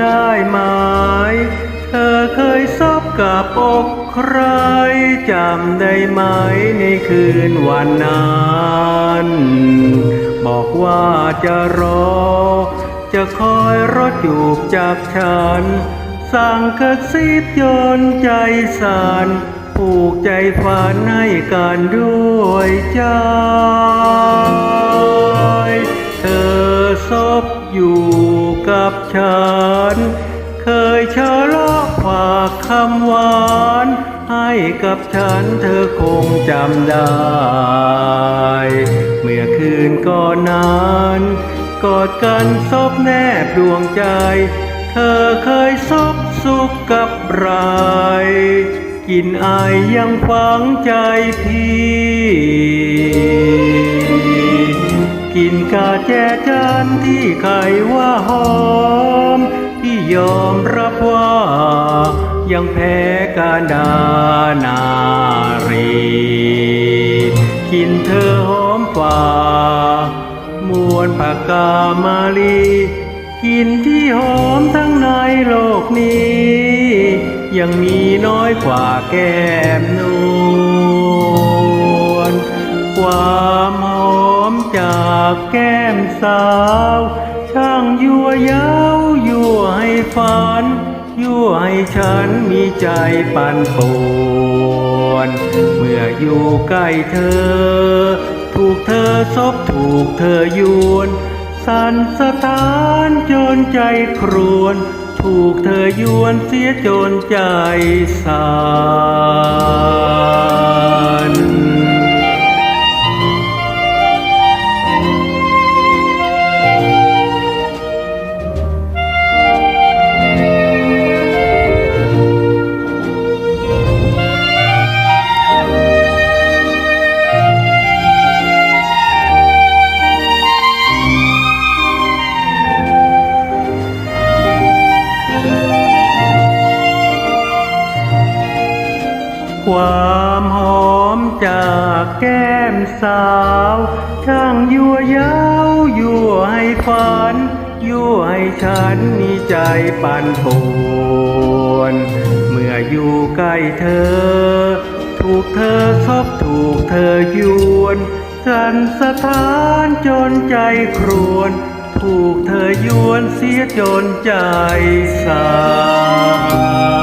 ได้ไหม เธอเคยซบกับอกใครจำได้ไหมในคืนวันนั้น บอกว่าจะรอ จะคอยรถจูบจากฉัน สั่งกระซิบโยนใจสานผูกใจฝันให้กันด้วยใจเธอซบอยู่กับฉัน เคยเชะลาะฝากคำหวาน ให้กับฉันเธอคงจำได้ เมื่อคืนก่อนนั้นกอดกันซบแนบดวงใจ เธอเคยซบสุขกับไรกลินอายยังฝังใจพี่กินกาแจจันที่ใครว่าหอม ยอมรับว่า ยังแพ้การดานารี กินเธอหอมฝ่ามวนปากกามาลีกินที่หอมทั้งในโลกนี้ ยังมีน้อยกว่าแก้มนวลความหอมจากแก้มสาว ช่างยั่วเย้าว ฝันยั่วให้ฉันมีใจปั่นป่วน เมื่ออยู่ใกล้เธอ ถูกเธอซบถูกเธอยวนสั่นสะท้านจนใจครวน ถูกเธอยวนเสียจนใจสั่ ความหอมจากแก้มสาวช่างยั่วย้ายั่วให้ฝัน ยั่วให้ฉันมีใจปั่นป่วนเมื่ออยู่ใกล้เธอ ถูกเธอซบถูกเธอยวนสันสะท้านจนใจครวน ถูกเธอยวนเสียจนใจสั่